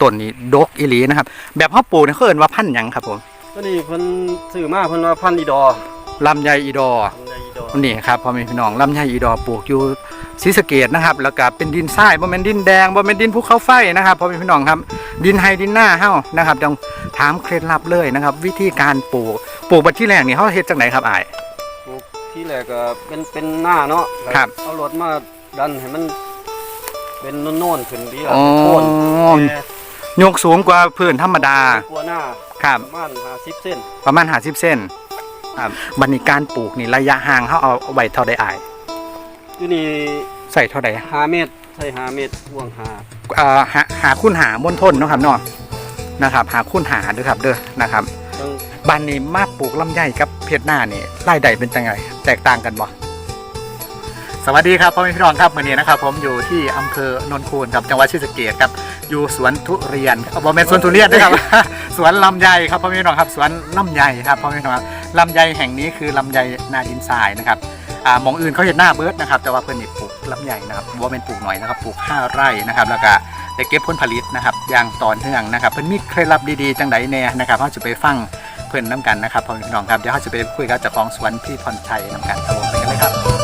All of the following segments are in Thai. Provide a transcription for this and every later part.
ต้นนี้ดกอีหลีนะครับ แบบเฮาปลูกเนี่ยเขาเอิ้นว่าพันธุ์หยังครับผมตัวนี้เพิ่นซื้อมาเพิ่นว่าพันธุ์อีดอลำไยอีดอพันธุ์อีดอนี่ครับพ่อแม่พี่น้องลำไยอีดอปลูกอยู่ศรีสะเกดนะครับ แล้วก็เป็นดินทรายบ่แม่นดินแดงบ่แม่นดินภูเขาไฟนะครับพ่อแม่พี่น้องครับ ดินไฮดินหน้าเฮานะครับต้องถามเคล็ดลับเลยนะครับ วิธีการปลูกปลูกบัดที่แรกนี่เฮาเฮ็ดจังไดครับอ้าย ปลูกที่แรกก็เป็นเป็นหน้าเนาะครับ เอารถมาดันให้มันเป็นโน่นๆขึ้นดีอ๋อโค่นแต่ ยกสูงกว่าพื้นธรรมดา กลัวหน้าครับ ประมาณ50เส้นประมาณ50เส้นครับบัดนี้การปลูกนี่ระยะห่างเฮาเอาไว้เท่าใดอ้ายอยู่นี่ใส่เท่าใด5เมตรใส่5เมตรห่วงห้าเอ่อหาหาคุณหามณฑลเนาะครับเนาะนะครับ หาคุณหาเด้อครับเด้อนะครับต้องบ้านนี้มาปลูกลำไยกับเพชรหน้านี่รายได้เป็นจังไงแตกต่างกันบ่สวัสดีครับพ่อแม่พี่น้องครับวันนี้นะครับ ผมอยู่ที่อำเภอนนทคูนครับจังหวัดศรีสะเกษครับ อยู่สวนทุเรียนเอาบ่แมนสวนทุเรียนนะครับ สวนลำไยครับพ่อแม่พี่น้องครับสวนลำไยครับพ่อแม่พี่น้องครับลำไยแห่งนี้คือลำไยนาดินทรายนะครับอ่ามองอื่นเขาเห็นหน้าเบิร์ดนะครับแต่ว่าเพื่อนนี่ปลูกลำไยนะครับว่าเป็นปลูกหน่อยนะครับปลูกห้าไร่นะครับแล้วก็ได้เก็บผลผลิตนะครับอย่างต่อเนื่องนะครับเพิ่อนมีเคล็ดลับดีๆจังไดแน่นะครับเราจะไปฟังเพื่อนน้ำกันนะครับพ่อแม่พี่น้องครับเดี๋ยวเราจะไปคุยกับเจ้าของสวนพี่พรชัยน้ำกันครับผมไปกันเลยครับ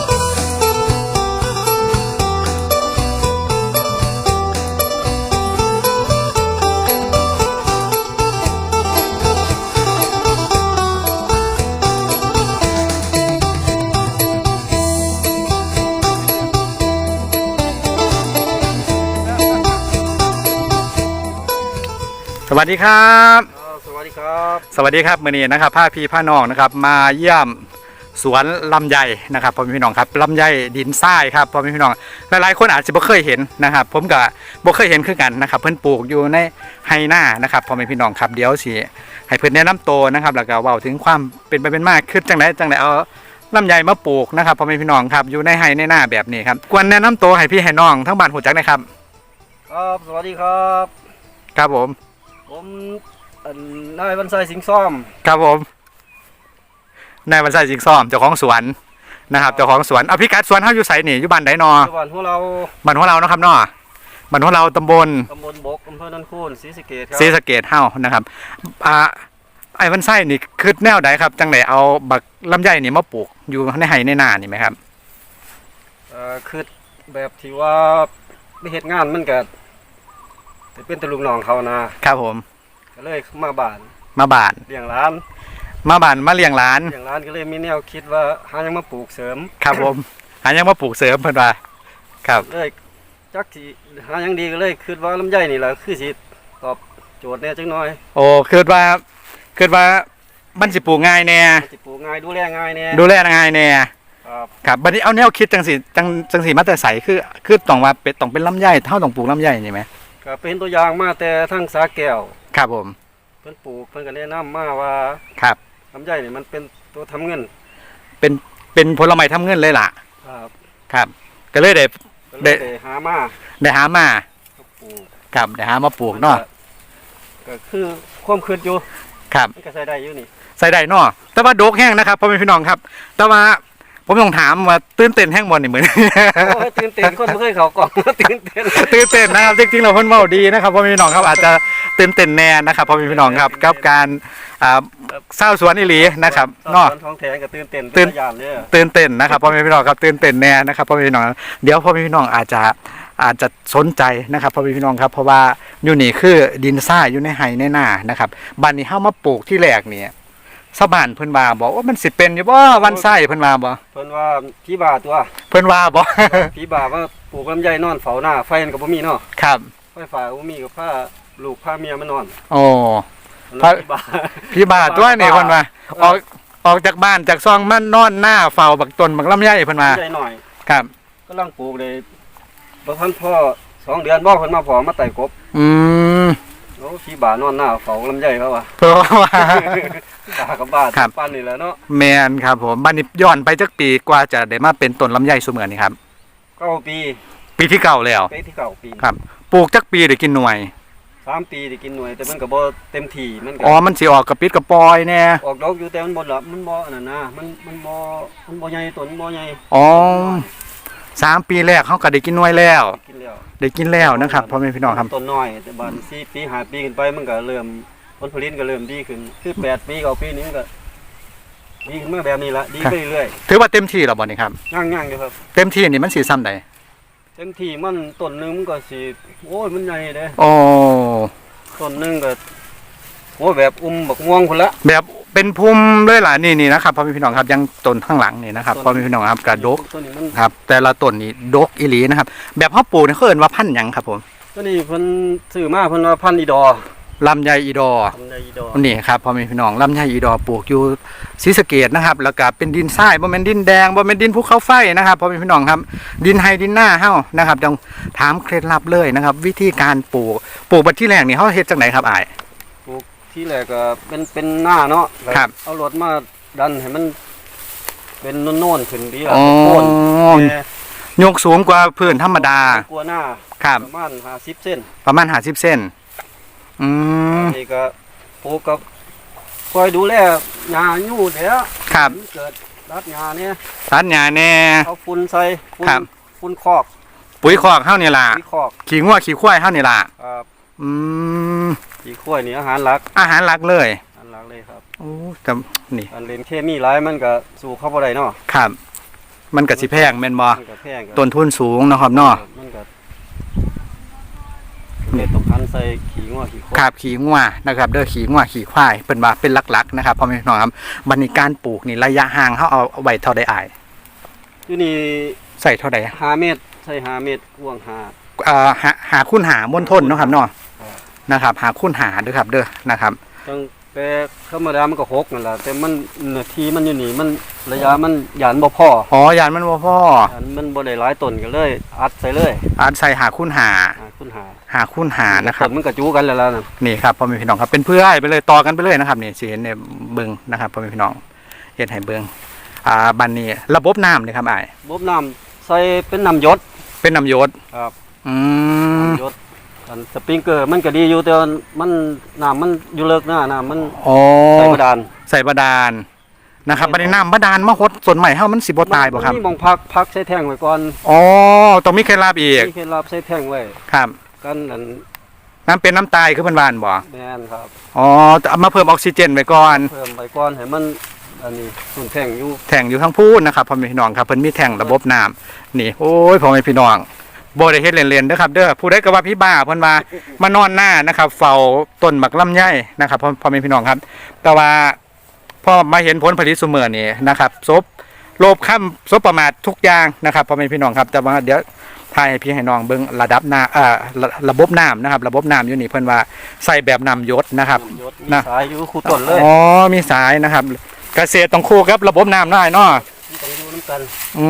วัสดีครับอ่าสวัสดีครับ สวัสดีครับมื่อนี้นะครับพาพี่พาน้องนะครับ มาเยี่ยมสวนลำไยนะครับพ่อแม่พี่น้องครับลำไยดินทรายครับพ่อแม่พี่น้องหลายๆคนอาจจะบ่เคยเห็นนะครับ ผมก็บ่เคยเห็นคือกันนะครับ เพิ่นปลูกอยู่ในไฮนานะครับพ่อแม่พี่น้องครับเดี๋ยวสิให้เพิ่นแนะนำตัวนะครับแล้วก็เว้าถึงความเป็นไปเป็นมาคือจังไดจังไดเอาลำไยมาปลูกนะครับพ่อแม่พี่น้องครับอยู่ในไฮในหน้าแบบนี้ครับควรแนะนำตัวให้พี่ให้น้องทั้งบ้านหูจักนะครับครับสวัสดีครับ ครับผม ผมอันนายบรรไซสิงห์ซ่อม ครับผมนายบรรษัทจิงซ่อมเจ้าของสวนนะครับเจ้าของสวนเอาพิกัดสวนเฮาอยู่ไสนี่อยู่บ้านใดนอจังหวัดของเราบ้านของเราเนาะครับเนาะบ้านของเราตำบลตำบลบกอำเภอนันคูนศรีสะเกษครัศรีสะเกดเฮานะครับอ่าไอ้บรรไส้นี่คือแนวใดครับ จังไดเอาบักลำไยนี่มาปลูกอยู่ในไห้ในนานี่ไหมครับ เอ่อคือแบบที่ว่าไปเฮ็ดงานมันก็แต่ เป็นแตะลุงน้องเขานะครับผม ก็เลยมาบ้านมาบ้านเลี้ยงร้าน มาบ้านมาเลี้ยงหลาน เลี้ยงร้านก็เลยมีแนวคิดว่าหาหยังมาปลูกเสริม ครับผม หายังมาปลูกเสริมเพิ่นว่าครับ เลยจักสิหาหยังดีก็เลยคิดว่าลำไยนี่แหละคือสิตอบโจทย์แหน่จังน้อยโอ้คิดว่าคิดว่ามันสิปลูกง่ายแน่มันสิปลูกง่ายดูแลง่ายแน่ดูแลง่ายแน่ครับครับบัดนี้เอาแนวคิดจังสิจังจังสิมาแต่ใสคือคือต้องว่าเป็นต้องเป็นลำไยเท่าต้องปลูกลำไยนี่ไหม ก็เป็นตัวอย่างมาแต่ทั้งสาแก้วครับผมเพิ่นปลูกเพิ่นก็แนะนำมาว่าครับลำไยนี่มันเป็นตัวทำเงินเป็นผลไม้ทำเงินเลยล่ะ ครับครับ ก็เลยได้ก็เด้เลยได้หามาได้หามาปลูกครับได้หามาปลูกเนาะก็คือความคืดอยู่ครับ มันก็ใช้ได้อยู่นี่ ใส่ได้เนาะแต่ว่าโดกแห้งนะครับพ่อแม่พี่น้องครับ แต่ว่า ผมต้องถามว่าตื่นเต้นแห้งบอลนี่เหมือน โอ้ยตื่นเต้นคนบ่เคยเข้ากล่องตื่นเต้นตื่นเต้นนะครับจริงๆเราเพิ่นเว้าดีนะครับพ่อแม่พี่น้องครับอาจจะตื่นเต้นแน่นะครับพ่อแม่พี่น้องครับกับการอ่าเศร้าวสวนอีหลีนะครับสาวเนาะสวนท้องแท้ก็ตื่นเต้นตื่นเป็นตะยานเลยตื่นเต้นนะครับพ่อแม่พี่น้องครับตื่นเต้นแน่นะครับพ่อแม่พี่น้องเดี๋ยวพ่อแม่พี่น้องอาจจะอาจจะสนใจนะครับพ่อแม่พี่น้องครับเพราะว่าอยู่นี่คือดินทรายอยู่ในไฮในนานะครับบ้านนี้เฮามาปลูกที่แรกเนี่ย ชาวบ้านเพิ่นว่าบอกว่ามันสิเป็นอยู่บ่วันไส้เพิ่นว่าบ่เพิ่นว่าพี่บาตัว เพิ่นว่าบ่พี่บาว่าปลูกลำไยนอนเฝ้าหน้าไฟมันก็บ่มีเนาะครับไฟฟ้าก็บ่มีก็พาลูกพาเมียมานอนโอ้แล้วพาพี่บาพี่บาทตัวนี่บ้าเพิ่นว่าออกออกจากบ้านจากซองมันนอนหน้าเฝ้าบักต้นบักลำไยเพิ่นว่าใจหน่อยครับกำลังปลูกเลยบ่ทันพ่อสองเดือนบ่เพิ่นมาพอมาไต่กบอืมโอ้พี่บานอนหน้าเฝ้าลำไยเขาว่ะเพราะว่า พี่บากับบ้านครับ ปั้นนี่แหละเนาะแมนครับผมบ้านนี้ย้อนไปจักปีกว่าจะได้มาเป็นต้นลำไยเสมือนนี่ครับ เก้าปีปีที่เก่าแล้วปีที่เก้าปีครับ ปลูกจักปีได้กินหน่วย สามปีได้กินหน่วย แต่มันก็บ่เต็มที่มันก็อ๋อ มันสิออกกระปิดกระปอยแน่ออกดอกอยู่แต่มันบ่ละมันบ่อันนั้นนะมันมันบ่มันบ่ใหญ่ต้นมันบ่ใหญ่อ๋อสามปีแรกเขาก็ได้กินหน่วยแล้ว กินแล้วได้กินแล้วนะครับพ่อแม่พี่น้องครับ ต้นน้อยแต่บานสี่ปีห้าปีขึ้นไปมันก็เริ่ม ผลผลิตก็เริ่มดีขึ้น คือแปดปีเก้าปีนี้มันก็ดีขึ้นมาแบบนี้ละดีไปเรื่อยถือว่าเต็มที่แล้วบ่นี่ครับๆย่างๆอยู่ครับ เต็มที่นี่มันสีซ้ำใดเต็มที่มันต้นหนึงมันก็สิโอ้ยมันใหญ่เด้โอ้ต้นหนึงก็โอ้ยแบบอุ้มบักม่วงพุ่นละ แบบเป็นภูมิเลยล่ะนี่นี่นะครับพ่อแม่พี่น้องครับยังต้นข้างหลังนี่นะครับพ่อแม่พี่น้องครับกระดกต้นนี้มันครับ แต่ละต้นนี่ดกอีหลีนะครับ แบบเขาปลูกนี่เขาเอิ้นว่าพันธุ์หยังครับผม ต้นนี้เพิ่นซื้อมาเพิ่นว่าพันธุ์อีดอ ลำไยอีดอพันธุ์อีดอนี่ครับพ่อแม่พี่น้องลำไยอีดอปลูกอยู่ศรีสะเกดนะครับ แล้วก็เป็นดินทรายบ่แม่นดินแดงบ่แม่นดินภูเขาไฟนะครับพ่อแม่พี่น้องครับ ดินไฮดินหน้าเฮานะครับต้องถามเคล็ดลับเลยนะครับ วิธีการปลูกปลูกบัดที่แรกนี่เฮาเฮ็ดจังไดครับอ้าย ปลูกที่แรกก็เป็นเป็นหน้าเนาะแล้วครับ เอารถมาดันให้มัน เป็นโน่นๆขึ้นดีละอ๋อโค่นแต่ยกสูงกว่าพื้นธรรมดา กลัวหน้าครับ ประมาณ50เส้นประมาณ50เส้น อืมนี่ก็ปลูกกับคอยดูแลหญ้าอยู่เดี๋ยวครับมันเกิดรัดหญ้าเนี่ยตัดหญ้าแน่ เอาฝุ่นใส่ฝุ่นครับ ฝุ่นคอกปุ๋ยคอกเฮานี่ล่ะ ขี้คอกขี้งัวขี้ควายเฮานี่ล่ะ ครับอืมขี้ข้วยนี่อาหารหลักอาหารหลักเลยอาหารหลักเลยครับโอ้แต่นี่การเล่นเคมีหลายมันก็สู้เข้าบ่ได้เนาะครับ มันก็สิแพงแม่นบ่มันก็แพงก็ต้นทุนสูงเนาะครับเนาะมันก็ เลยต้องพันใส่ขี้งัวขี้ควายครับขี่งัวนะครับเด้อขี่งัวขี่ควายเป็นว่าเป็นหลักๆนะครับพ่อแม่พี่น้องครับบัดนี้การปลูกนี่ระยะห่างเฮาเอาไว้เท่าใดอ้ายอยู่นี่ใส่เท่าใดห้าเมตรใส่ห้าเมตรกว้างห้าเอ่อหาหาคุณหามณฑลเนาะครับเนาะครับนะครับ หาคุณหาเด้อครับ เด้อนะครับจังแต่ธรรมดามันก็หกนั่นแหละแต่มันเนื้อที่มันอยู่นี่มันระยะมันหยันบ่พออ๋อยานมันบ่พอหยันมันบ่ได้หลายต้นก็เลย อัดใส่เลยอาจใส่หาคุณหาอ่า คุณหาหาคุณหานะครับต้มันก็จูกันแล้วล่ะนั่นนี่ครับพ่อแม่พี่น้องครับเป็นเพื่อยไปเลยต่อกันไปเลยนะครับนี่สิเห็นในเบิงนะครับพ่อแม่พี่น้องเฮ็ดให้เบิงอ่าบัดนี้ระบบน้ำนี่ครับอ้ายบบน้ำใส่เป็นน้ำหยศเป็นน้ำหยศครับอืมน้ำหยศอันสปริงเกอร์มันก็ดีอยู่แต่ว่ามันน้ำมันอยู่เลิกหน้าน้ำมันอ๋อใส่กระดานใส่บาดาล นะครับบัดนี้น้ำบาดาลมาหดส่วนใหม่เฮามันสิบ่ตายบ่ครับมันมีหมองพักพักใส่แท่งไว้ก่อนอ๋อต้องมีเคล็ดลับอีกมีเคล็ดลับใส่แท่งไว้ครับ กันอันน้ำเป็นน้ำตายคือเพิ่นว่าบ่แมนครับ อ๋อแต่เอามาเพิ่มออกซิเจนไว้ก่อน เพิ่มไว้ก่อนให้มันอันนี้ส่วนแท่งอยู่แท่งอยู่ทั้งพูนนะครับพ่อแม่พี่น้องครับเพิ่นมีแท่งระบบน้ำนี่โอ้ยพ่อแม่พี่น้องบ่ได้เฮ็ดเล่นๆเด้อครับเด้อผู้ใดก็ว่าพี่บ้าเพิ่นว่ามานอนหน้านะครับเฝ้าต้นบักลำไยนะครับพ่อพ่อแม่พี่น้องครับ แต่ว่า พอมาเห็นผลผลิตเสมอนี่นะครับซบโลบค่ำซบประมาททุกอย่างนะครับพ่อแม่พี่น้องครับแต่ว่าเดี๋ยวถ่ายให้พี่ให้น้องเบิ่งระดับน้ำเอ่อระระบบน้ำนะครับ ระบบน้ำอยู่นี่เพิ่นว่าใส่แบบน้ำหยศนะครับน้ำหยศมีนะ สายอยู่คู่ต้นเลยอ๋อมีสายนะครับ เกษตรต้องคู่กับระบบน้ำได้เนาะมีต้องอยู่น้ำกันอื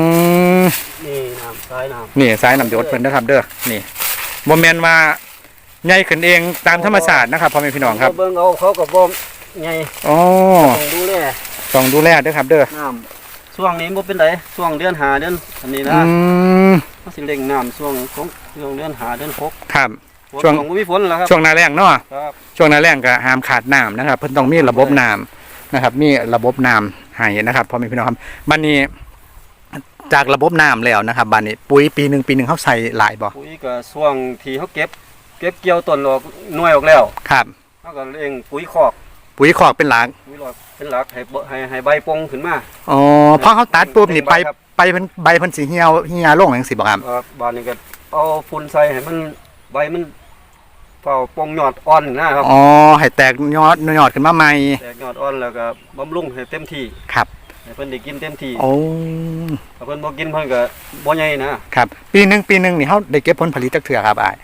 ม นี่น้ำสายน้ำนี่สายน้ำหยศเพิ่นนะครับเด้อนี่บ่แม่นว่าใหญ่ขึ้นเองตามธรรมชาตินะครับพ่อแม่พี่น้องครับ เบิ่งเอาเขาก็บ่ ไงอ๋อต้องดูแลต้องดูแลเด้อครับ เด้อน้ำช่วงนี้บ่เป็นไดช่วงเดือนหาเดือนอันนี้นะอืมเขาสิเร่งน้ำช่วงของช่วงเดือนหาเดือนหกครับฝนช่วงบ่มีฝนแล้วครับช่วงหน้าแล้งเนาะครับช่วงหน้าแล้งก็ห้ามขาดน้ำนะครับ เพิ่นต้องมีระบบน้ำนะครับ มีระบบน้ำให้นะครับพ่อแม่พี่น้องครับบัดนี้ จากระบบน้ำแล้วนะครับบัดนี้ปุ๋ยปีหนึงปีหนึงเขาใส่หลายบ่ปุ๋ยก็ช่วงที่เขาเก็บ เก็บเกี่ยวต้นออกหน่วยออกแล้วครับ เขาก็เร่งปุ๋ยคอก ปุ๋ยคอกเป็นหลักปุ๋ยหลอดเป็นหลักให้บ่ให้ให้ใบปงขึ้นมาอ๋อพอเขาตัดปุ๊บนี่ไปครับไปเพิ่นใบเพิ่นสิเหี่ยวเหี่ยลงจังซี่บ่ครับครับบานนี้ก็เอาฝุ่นใส่ให้มันใบมันเฝ้าปงยอดอ่อนนะครับอ๋อให้แตกยอดยอดขึ้นมาใหม่แตกยอดอ่อนแล้วก็บำรุงให้เต็มที่ครับให้เพิ่นได้กินเต็มที่โอ้ถ้าเพิ่นบ่กินเพิ่นก็บ่ใหญ่นะครับ ปีหนึงปีหนึงนี่เฮาได้เก็บผลผลิตจักเทื่อครับอ้าย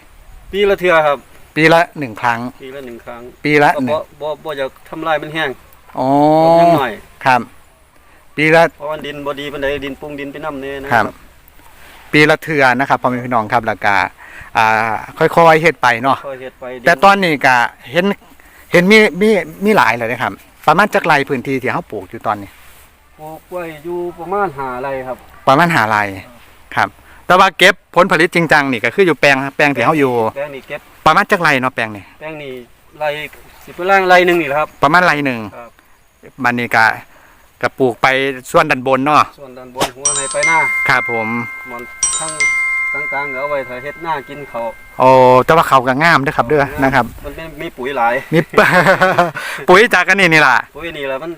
ปีละเทื่อครับ ปีละหนึ่งครั้ง ปีละหนึ่งครั้งปีละก็หนึ่บ่งบ่บ่อยากทำลายมันแห้งอ๋อผมยังหน่อยครับ ปีละเพราะว่าดินบ่ดีปานใดดินปรุงดินไปนำแน่นะ ครับ ปีละเทื่อนะครับพ่อแม่พี่น้องครับแล้วก็อ่า ค่อยๆเฮ็ดไปเนาะค่อยเฮ็ดไปดิแต่ตอนนี้ก็เห็น เห็นมีมีมีหลายเลยนะครับประมาณจักไรพื้นที่ที่เฮาปลูกอยู่ตอนนี้ ปลูกไว้อยู่ประมาณ5ไร่ครับ ประมาณหาไรครับ แต่ว่าเก็บผลผลิตจริงจังนี่ก็คืออยู่แปลงแปลงที่เฮาอยู่ แปลงนี้เก็บประมาณจักไรเนาะแปลงนี่แป้งนี่ไรสิบเป็นร่างไรหนึ่งนี่แหละครับ ประมาณไรหนึ่งครับ มันนี่ก็ก็ปลูกไปส่วนด้านบนเนาะส่วนด้านบนหัวให้ไปหน้าครับผมหมอนทั้งกลางๆก็เอาไว้ถ้าเฮ็ดหน้ากินเขาวโอ้แต่ว่าเขาก็งามเด้อครับเด้อนะครับมันเป็นมีปุ๋ยหลายมีปุ๋ยจากกันนี่นี่ล่ะ ปุ๋ยนี่แหละมัน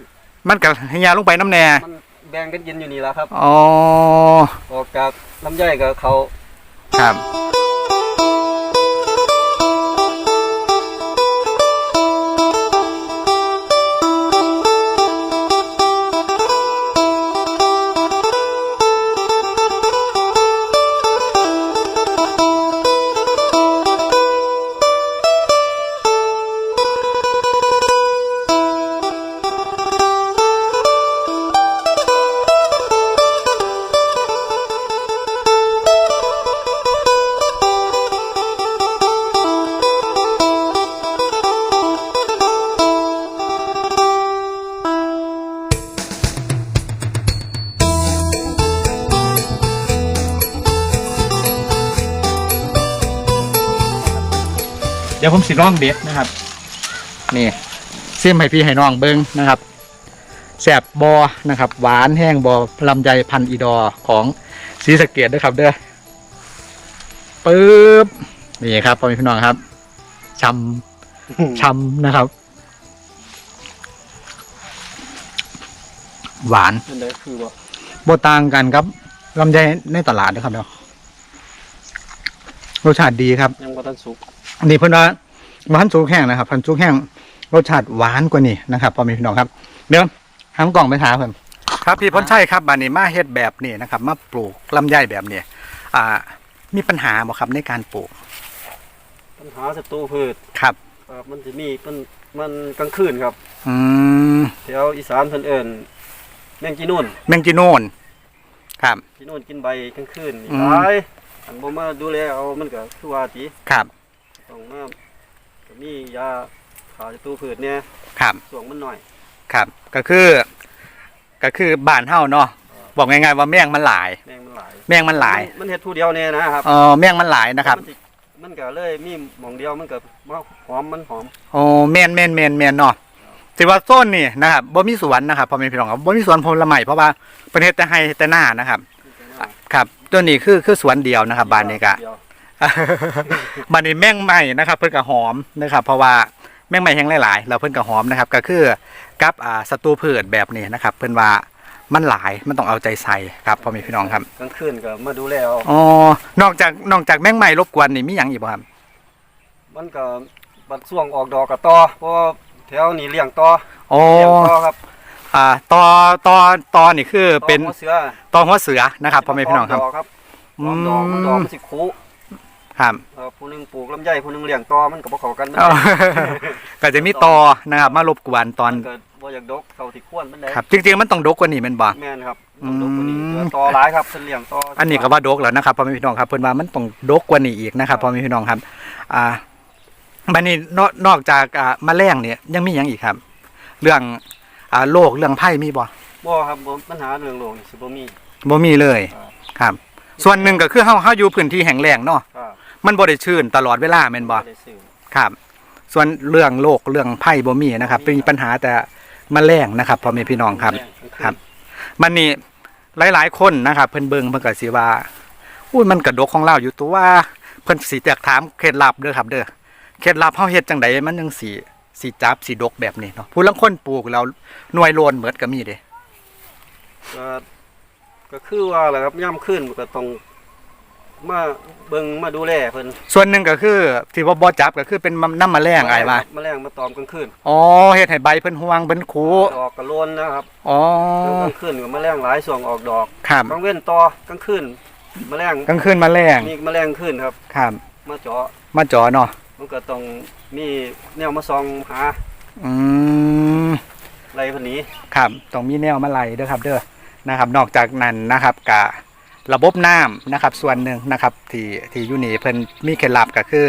มันก็ให้ยาลงไปน้ำแน่มันแบ่งกันกินอยู่นี่แหละครับ อ๋อ ออกจาก ลำไยกับเขาครับ ดี๋ยวผมสิลองเด็ดนะครับ นี่ซิมให้พี่ให้น้องเบิ้งนะครับแสบบอนะครับ หวานแห้งบอลำไยพันธุ์อีดอของศรีสะเกดด้วยครับ เด้อปึ๊บนี่ครับพ่อแม่พี่น้องครับช้ำช้ำนะครับ หวานนั่นได้คือว่าบต่างกันครับลำไยในตลาดนะครับเนาะรสชาติดีครับ ยังบ่ทันสุก อันนี้เพิ่นว่าพันธุ์สุกแห้งนะครับพันธุ์สุกแห้งรสชาติหวานกว่านี่นะครับพ่อแม่พี่น้องครับเดี๋ยวทำกล่องไปถามเพิ่นครับพี่พ้นชัยครับบานนี้มาเฮ็ดแบบนี้นะครับ มาปลูกลำไยแบบนี้อ่า มีปัญหาบ่ครับในการปลูก ปัญหาศัตรูพืชครับครับมันจะมีมันมันกลางคืนครับ อืมแถวอีสานเพิ่นเอิ้นแมงจีนูนแมงจีโนนครับจีนูนกินใบกลางคืนนี่อืมหลายอันบ่มาดูแลเอามันก็คือว่าติครับ ต้องมาก็มียาฆ่าศัตรูพืชเนี่ยครับส่วงมันหน่อยครับ ก็คือ ก็คือบ้านเฮาเนาะบอกง่ายๆว่าแมงมันหลาย แมงมันหลายแมงมันหลาย มันเฮ็ดผู้เดียวเนี่ยนะครับเออแมงมันหลายนะครับ มันสิมันก็เลยมีหม่องเดียวมันก็มาหอมมันหอมโอ้แมนแมนแมนแมนเนาะสิว่าโซนนี่นะครับบ่มีสวนนะครับพ่อแม่พี่น้องครับบ่มีสวนผลไม้เพราะว่าประเทศแต่ให้แต่หน้านะครับ ครับตัวนี้คือคือสวนเดียวนะครับบ้านนี้กะเดียว บ้านนี้แมงใหม่นะครับเพิ่นก็หอมนะครับเพราะว่าแมงใหม่แห้งหลายๆแล้วเพิ่นก็หอมนะครับก็คือกับอ่าศัตรูพืชแบบนี้นะครับ เพิ่นว่ามันหลายมันต้องเอาใจใส่ครับพ่อแม่พี่น้องครับกลางคืนก็มาดูแลเอาอ๋อนอกจากนอกจากแมงใหม่รบกวนนี่มีหยังอีกบ่ครับมันก็บัดช่วงออกดอกก็ต่อเพราะว่าแถวนี้เลี้ยงต่อโอ้เลี้ยงต่อครับอ่าตอตอตอนี่คือเป็นต่อหัวเสือตอหัวเสือนะครับพ่อแม่พี่น้องครับดอกครับออกดอกมันดอกมันสิคู ครับเอ่อผู้หนึงปลูกลำไยผู้หนึงเลี้ยงต่อมันก็บ่เข้ากันมันเอาก็จะมีตอนะครับ มารบกวนตอนมันก็บ่อยากดกเข้าที่ควรมันได้ครับ จริงๆมันต้องดกกว่านี้แมันบ่ แม่นครับต้องดกกว่านี้อืม เดี๋ยวต่อหลายครับเพิ่นเลี้ยงต่ออันนี้ก็ว่าดกแล้วนะครับพ่อแม่พี่น้องครับเพิ่นว่ามันต้องดกกว่านี้อีกนะครับพ่อแม่พี่น้องครับ อ่าบัดนี้นอกนอกจากอ่าแมลงเนี่ยยังมีหยังอีกครับ เรื่องอ่าโรคเรื่องไผ่มีบ่บ่ครับบ่ปัญหาเรื่องโลกนี่สิบ่มี บ่มีเลย ครับ ครับ ส่วนหนึ่งก็คือเฮาเฮาอยู่พื้นที่แห้งแล้งเนาะ ครับ มันบ่ได้ชื้นตลอดเวลาแม่นบ่ได้ซื้อครับ ส่วนเรื่องโรคเรื่องไผ่บ่มีนะครับ เป็นปัญหาแต่แมลงนะครับพ่อแม่พี่น้องครับครับ มันนี่หลาย ๆ คนนะครับเพิ่นเบิ่งเพิ่นก็สิว่าอุ้ยมันกระดกของเราอยู่ตัวว่าเพิ่นสิแตกถามเคล็ดลับเด้อครับ เด้อเคล็ดลับเฮาเฮ็ดจังไดมันจังสิสิจับสิดกแบบนี้เนาะผู้ลางคนปลูกแล้วหน่วยโลนเหมือนก็มีเด้ก็ก็คือว่าแหละครับย่ำขึ้นก็ต้อง มาเบิ่งมาดูแลเพิ่นส่วนหนึ่งก็คือที่ว่าบ่จับก็คือเป็นน้ำแมลงอ้ายว่าแมลงมาตอมกลางคืนอ๋อเฮ็ดให้ใบเพิ่นห่วงเพิ่นคูดอกกระโลนนะครับอ๋อกลางคืนก็แมลงหลายส่วงออกดอกครับกลางเว้นต่อกลางคืนแมลงกลางคืนแมลงมีแมลงขึ้นครับครับมาเจาะมาจ่อเนาะมันก็ต้องมีแนวมาส่องหาอืมอะไรพวกนี้ครับต้องมีแนวมาไล่เด้อครับ เด้อนะครับ นอกจากนั้นนะครับกะ ระบบน้ำนะครับส่วนหนึ่งนะครับที่ที่อยู่นี่เพิ่นมีเคล็ดลับก็คือ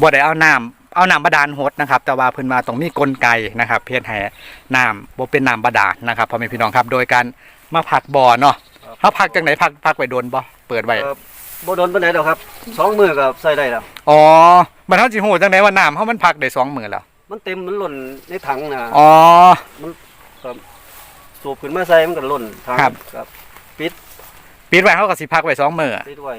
บ่ได้เอาน้ำเอาน้ำบาดาลหดนะครับ แต่ว่าเพิ่นมาต้องมีกลไกนะครับเพื่อให้น้ำบ่เป็นน้ำบาดาลนะครับพ่อแม่พี่น้องครับโดยการมาพักบ่อเนาะเฮาพักจังไหนพักพักไว้โดนบ่เปิดไว้เอ่อบ่โดนปานใดดอกครับสองมือก็ใส่ได้แล้วอ๋อมันเฮาสิฮู้จังไดว่าน้ำเฮามันพักได้สองมื้อแล้วมันเต็มมันหล่นในถังนะอ๋อสูบขึ้นมาใส่มันก็หล่นถังครับครับ ปิดไว้เฮาก็สิพักไว้สองมื้อปิดไว้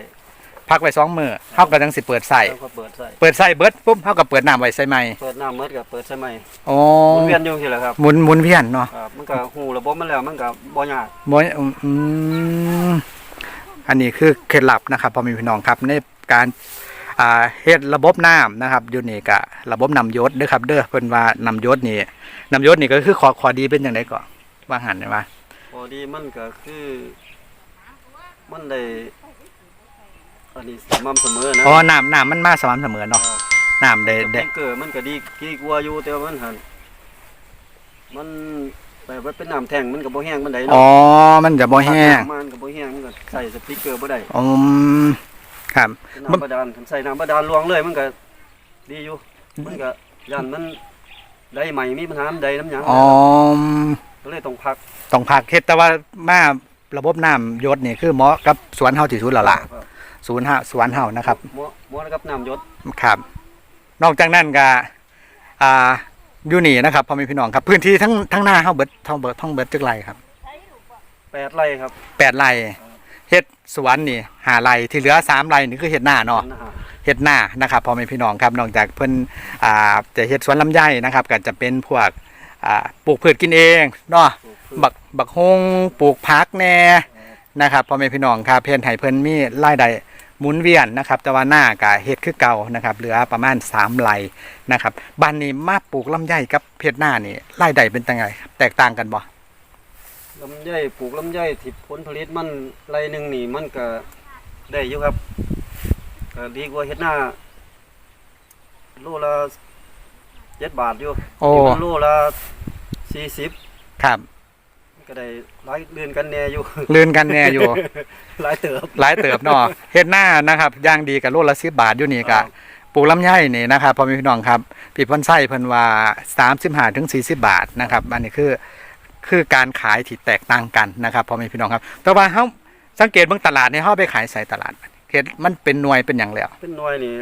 พักไว้สองมื้อเฮาก็จังสิเปิดใส่แล้วก็เปิดใส่เปิดใส่เบิดปุ๊บเฮาก็เปิดน้ำไว้ใส่ใหม่เปิดน้ำเมดกับเปิดใส่ใหม่โอ้หมุนเวียนอยู่ที่แหละครับหมุนหมุนเวียนเนาะครับมันก็หูระบบมันแล้วมันก็บ่ยากบ่อืมอันนี้คือเคล็ดลับนะครับพ่อแม่พี่น้องครับในการอ่าเฮ็ดระบบน้ำนะครับอยู่นี่ก็ระบบนำยศเด้อครับ เด้อเพิ่นว่านำยศนี่นำยศนี่ก็คือขอขอดีเป็นจังไดก่อนว่าหันได้ว่าพอดีมันก็คือ มันได้อันนี้สม่ำเสมอนะอ๋อน้ำน้ำมันมาสม่ำเสมอเนาะครับน้ำได้สได้ปริงเกอร์มันก็ดีดีกว่าอยู่แต่ว่ามันหันมันแบบว่าเป็นน้ำแท่งมันก็บ่แห้งมันไดอ๋อเนาะมันจะบ่แห้งมันก็บ่แห้งมันก็ใส่สปริงเกอร์บ่ได้อืมครับเป็นน้ำบาดาลคันใส่น้ำบาดาลลวงเลยมันก็ดีอยู่ มันก็ยันมันได้ใหม่มีปัญหาใดน้ำหยังอ๋อก็เลยต้องพักต้องพักเฮ็ดแต่ว่ามา ระบบน้ำยศนี่คือเหมาะกับสวนเฮาที่สุดแล้วล่ะครับศูนย์เฮาสวนเฮานะครับหมอหมอนะครับน้ำหยศครับ นอกจากนั้นก็อ่าอยู่นี่นะครับพ่อแม่พี่น้องครับ พื้นที่ทั้งทั้งหน้าเฮาเบิดทั้งเบิดทั้งเบิดจักไรครับแปดไร่ครับแปดไร่เฮ็ดสวนนี่ห้าไร่ที่เหลือสามไร่นี่คือเฮ็ดหน้าเนาะนะฮะเฮ็ดหน้านะครับพ่อแม่พี่น้องครับนอกจากเพิ่นอ่าจะเฮ็ดสวนลำไยนะครับ ก็จะเป็นพวก อ่าปลูกพืชกินเองเนาะปลูกพืชบักบักฮงปลูกผักแน่นะครับพ่อแม่พี่น้องครับเพิ่นให้เพิ่นมีรายได้หมุนเวียนนะครับ แต่ว่าหน้าก็เฮ็ดคือเก่านะครับเหลือประมาณ3ไร่นะครับบ้านนี้มาปลูกลำไยกับเพชรหน้านี่รายได้เป็นจังไงแตกต่างกันบ่ลำไยปลูกลำไยที่ผลผลิตมันไรหนึ่งนี่มันก็ได้อยู่ครับก็ดีกว่าเฮ็ดหน้าโลละ เจ็ดบาทอยู่โอ้ ที่มันโลละสี่สิบครับก็ได้หลายเดือนกันแน่อยู่ ลื่นกันแน่อยู่ หลายเติบ หลายเติบเนาะเฮ็ดหน้านะครับอย่างดีกับโลละ10บาทอยู่นี่ก็ปลูกลำไยนี่นะครับพ่อแม่พี่น้องครับพี่พ่นไส้เพิ่นว่า35ถึง40 บาทนะครับอันนี้คือคือการขายที่แตกต่างกันนะครับพ่อแม่พี่น้องครับ แต่ว่าเฮาสังเกตเบิ่งตลาดนี่เฮาไปขายใส่ตลาดเฮ็ดมันเป็นหน่วยเป็นหยังแล้ว เป็นหน่วยนี่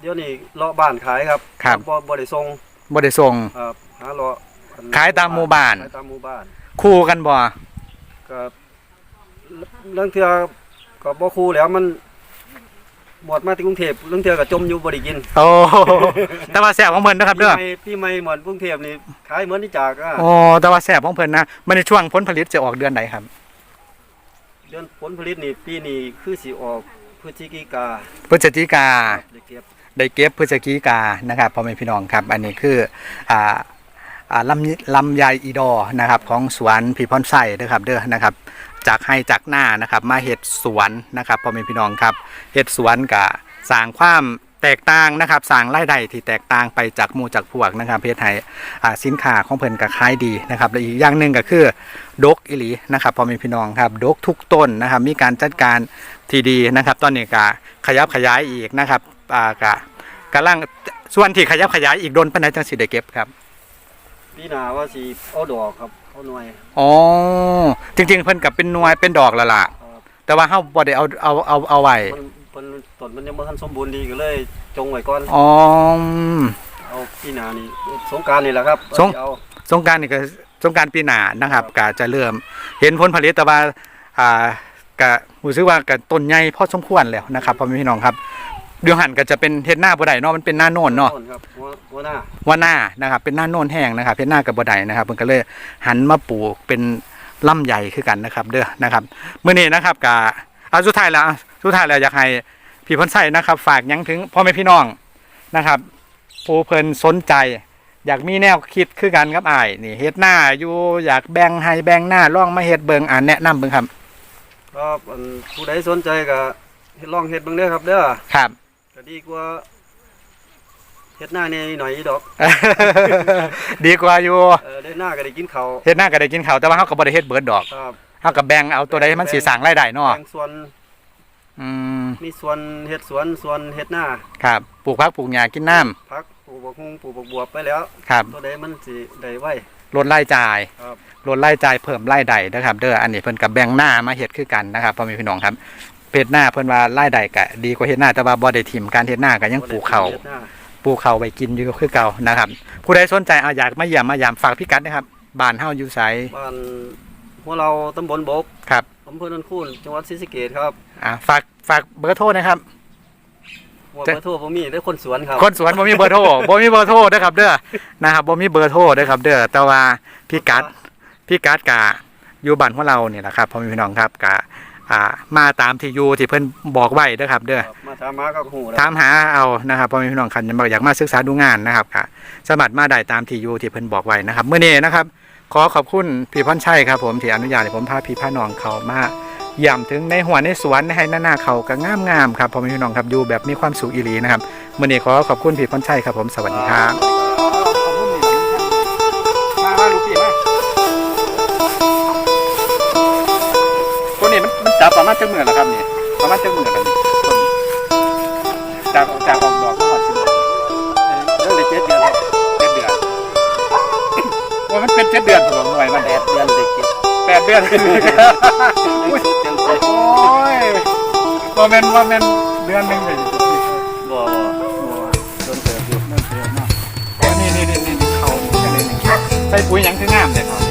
เดี๋ยวนี้เลาะบ้านขายครับครับ บ่บ่ได้ส่งบ่ได้ส่ง ครับหาเลาะอันขายตามหมู่บ้าน ขายตามหมู่บ้านคู่กันบ่ก็เรื่องเทื่อก็บ่คู่แล้วมันหมดมาที่กรุงเทพเรื่องเทื่อก็จมอยู่บ่ได้กินโอ้ แต่ว่าแซ่บของเพิ่นนะครับปีเด้อใหม่ปีใหม่หมดกรุงเทพนี่ขายเหมือนที่จากอะโอ้แต่ว่าแซ่บของเพิ่นนะมันในช่วงผลผลิตจะออกเดือนไหนครับ เดือนผลผลิตนี่ปีนี้คือสิออกพฤศจิกาพฤศจิกา ได้เก็บ ได้เก็บพฤศจิกานะครับพ่อแม่พี่น้องครับ อันนี้คืออ่าลำลำไยอีดอนะครับของสวนพี่พรไส้นะครับเด้อนะครับจากให้จากหน้านะครับมาเห็ดสวนนะครับพ่อแม่พี่น้องครับเห็ดสวนกับสร้างความแตกต่างนะครับสร้างรายได้ที่แตกต่างไปจากหมู่จากพวกนะครับเพชรไทยอ่าสินค้าของเพิ่นก็ขายดีนะครับและอีกอย่างหนึ่งก็คือดกอิลีนะครับพ่อแม่พี่น้องครับดกทุกต้นนะครับมีการจัดการที่ดีนะครับ ตอนนี้ก็ขยับขยายอีกนะครับ อ่ากะกำลังส่วนที่ขยับขยายอีกโดนปานใดจังสิได้เก็บครับปีหน้าว่าสิเอาดอกครับเอาหน่วยอ๋อจริง ๆ เพิ่นกับเป็นหน่วยเป็นดอกแล้วล่ะ ครับแต่ว่าเฮาบ่ได้เอาเอาเอาเอาไว้มันเพิ่นต้นมันยังบ่ทันสมบูรณ์ดีก็เลยจงไว้ก่อนอ๋อ เอาปีหน้านี่สงกรารนี่แหละครับสงว่าสิเอา สงกรารนี่ก็สงกรารปีหน้านะครับก็จะเริ่มเห็นผลผลิตแต่ว่าอ่าก็รู้สึกว่าก็ต้นใหญ่พอสมควรแล้วนะครับพ่อแม่พี่น้องครับ เดี๋ยวหันก็จะเป็นเฮ็ดหน้าบ่ได้เนาะมันเป็นหน้าโน่นเนาะต้ครับหัวหัวหน้าว่าหน้านะครับ เป็นหน้าโน่นแห้งนะครับเฮ็ดหน้ากับบ่ได้นะครับเพิ่นก็เลยหันมาปลูกเป็นลำใหญ่คือกันนะครับ เด้อนะครับมื้อนี้นะครับก็เอาสุดท้ายแล้วอะสุดท้ายแล้วอยากให้พี่เพิ่นใส่นะครับ ฝากหยังถึงพ่อแม่พี่น้องนะครับ ผู้เพิ่นสนใจ อยากมีแนวคิดคือกันกับอ้ายนี่เฮ็ดหน้าอยู่อยากแบ่งให้แบ่งหน้าลองมาเฮ็ดเบิ่งอ่านแนะนำเบิ่งครับครับอันผู้ใดสนใจก็เฮ็ดลองเฮ็ดเบิ่งเด้อครับเด้อ ครับก็ ดีกว่าเฮ็ดหน้าแน่นิดหน่อยอีดอก ดีกว่าอยู่เออได้หน้าก็ได้กินข้าวเฮ็ดหน้าก็ได้กินข้าวแต่ว่าเฮาก็บ่ได้เฮ็ดเบิดดอกครับเฮาก็แบ่งเอาตัวใดมันสิสร้างรายได้เนาะแบ่งส่วนอืมมีส่วนเฮ็ดสวนส่วนเฮ็ดหน้าครับปลูกผักปลูกหญ้ากินน้ำพักปลูกบักฮุงปลูกบักบวบไปแล้ว ครับตัวใดมันสิได้ไว้ ลดรายจ่ายครับ ลดรายจ่ายเพิ่มรายได้นะครับ เด้ออันนี้เพิ่นกับแบ่งหน้ามาเฮ็ดคือกันนะครับพ่อแม่พี่น้องครับ เฮ็ดหน้าเพิ่นว่ารายได้ก็ดีกว่าเฮ็ดหน้าแต่ว่าบ่ได้ทิมการเฮ็ดหน้าก็ยังปลูกข้าวฮ็ดหน้าปลูกข้าวไว้กินอยู่คือเก่านะครับ ผู้ใดสนใจเอาอยากมาเยี่ยมมายามฝากพิกัดนะครับบ้านเฮาอยู่ไสบ้านหัวเราตำบลบกครับอำเภอนันคูนจังหวัดศรีสะเกษครับอ่าฝากฝากเบอร์โทรนะครับว่าเบอร์โทรผมมีได้คนสวนครับ คนสวนบ่มีเบอร์โทรบ่มีเบอร์โทรเด้อครับ เด้อนะครับบ่มีเบอร์โทรเด้อครับ เด้อแต่ว่าพี่กัดพี่กัดกะอยู่บ้านของเราเนี่ยแหละครับพ่อแม่พี่น้องครับกะ อ่ามาตามที่อยู่ที่เพิ่นบอกไว้เด้อครับ เด้อครับมาถามมาก็หูแล้วถามหาเอานะครับพ่อแม่พี่น้องคันอยากมาศึกษาดูงานนะครับกะสามารถมาได้ตามที่อยู่ที่เพิ่นบอกไว้นะครับมื้อนี้นะครับ ขอขอบคุณพี่พรชัยครับ ผมที่อนุญาตให้ผมพาพี่พาน้องเขามาย่ำถึงในหัวในสวนในให้หน้าหน้าเขาก็งามๆครับพ่อแม่พี่น้องครับอยู่แบบมีความสุขอีหลีนะครับมื้อนี้ขอขอบคุณพี่พรชัยครับผมสวัสดีครับ จับประมาณจังมือแล้วครับนี่ประมาณจังมือแล้วนี่จากจากออกดอกก็หอดชิมเรื่องได้เจ็ดเดือนครับเจ็ดเดือนว่ามันเป็นเจ็ดเดือนผมบอกหน่วยมันแปดเดือนได้เจ็ดแปดเดือนอุ้ยเต็มเต็มโอ้ยว่าแม่นว่าแม่นเดือนหนึงเลยบ่บ่โดนเติมอยู่นั่นเดือนเนาะนี่นี่นี่นี่เขาใส่ปุ๋ยหยังคืองามเนี่ยครับ